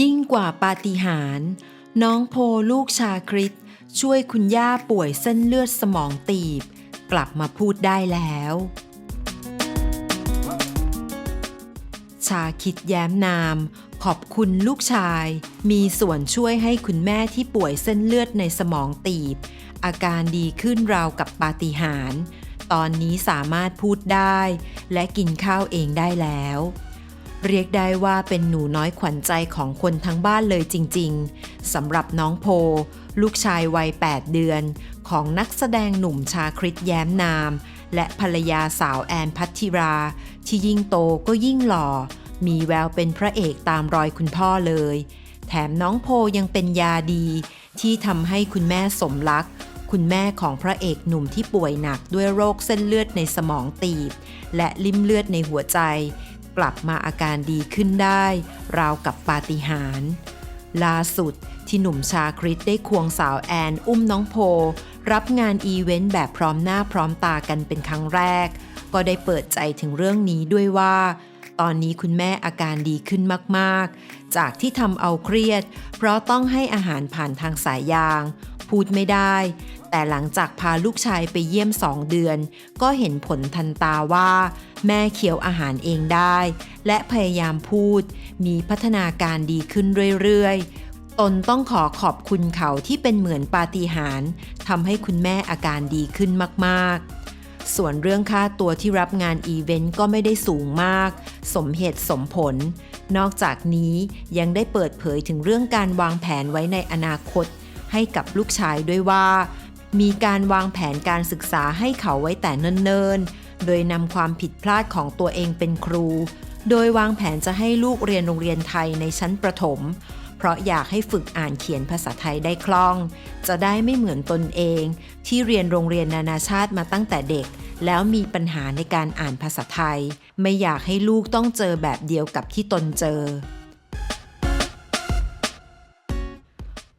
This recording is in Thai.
ยิ่งกว่าปาฏิหาริย์น้องโพลูกชาคริตช่วยคุณย่าป่วยเส้นเลือดสมองตีบ กลับมาพูดได้แล้ว ชาคิดแย้มนาม ขอบคุณลูกชาย มีส่วนช่วยให้คุณแม่ที่ป่วยเส้นเลือดในสมองตีบ อาการดีขึ้นราวกับปาฏิหาริย์ตอนนี้สามารถพูดได้ และกินข้าวเองได้แล้ว เรียกได้ว่าเป็นหนูน้อยขวัญใจของคนทั้งบ้านเลยจริงๆสำหรับน้องโพ ลูกชายวัย 8 เดือน ของนักแสดงหนุ่มชาคริตแย้มนาม และภรรยาสาวแอนพัทธิรา ที่ยิ่งโตก็ยิ่งหล่อ มีแววเป็นพระเอกตามรอยคุณพ่อเลย แถมน้องโพยังเป็นยาดี ที่ทำให้คุณแม่สมรักคุณแม่ของพระเอกหนุ่มที่ป่วยหนักด้วยโรคเส้นเลือดในสมองตีบ และลิ่มเลือดในหัวใจ กลับมาอาการดีขึ้นได้ ราวกับปาฏิหาริย์ล่าสุดที่หนุ่มชาคริตได้ควงสาวแอน อุ้มน้องโพ รับงานอีเวนต์แบบพร้อมหน้าพร้อมตากันเป็นครั้งแรก ก็ได้เปิดใจถึงเรื่องนี้ด้วยว่า ตอนนี้คุณแม่อาการดีขึ้นมาก ๆ จากที่ทำเอาเครียด เพราะต้องให้อาหารผ่านทางสายยาง พูดไม่ได้ แต่หลังจากพาลูกชายไปเยี่ยมสองเดือน ก็เห็นผลทันตาว่า แม่เคี้ยวอาหารเองได้ และพยายามพูด มีพัฒนาการดีขึ้นเรื่อยๆ ตนต้องขอขอบคุณเขาที่เป็นเหมือนปาฏิหาริย์ทำให้คุณแม่อาการดีขึ้นมากๆส่วนเรื่องค่าตัวที่รับงานอีเวนต์ก็ไม่ได้สูงมาก สมเหตุสมผล นอกจากนี้ยังได้เปิดเผยถึงเรื่องการวางแผนไว้ในอนาคต ให้กับลูกชายด้วยว่า มีการวางแผนการศึกษาให้เขาไว้แต่เนิ่นๆ โดยนำความผิดพลาดของตัวเองเป็นครู โดยวางแผนจะให้ลูกเรียนโรงเรียนไทยในชั้นประถม เพราะอยากให้ฝึกอ่านเขียนภาษาไทยได้คล่อง จะได้ไม่เหมือนตนเอง ที่เรียนโรงเรียนนานาชาติมาตั้งแต่เด็กแล้วมีปัญหาในการอ่านภาษาไทย ไม่อยากให้ลูกต้องเจอแบบเดียวกับที่ตนเจอ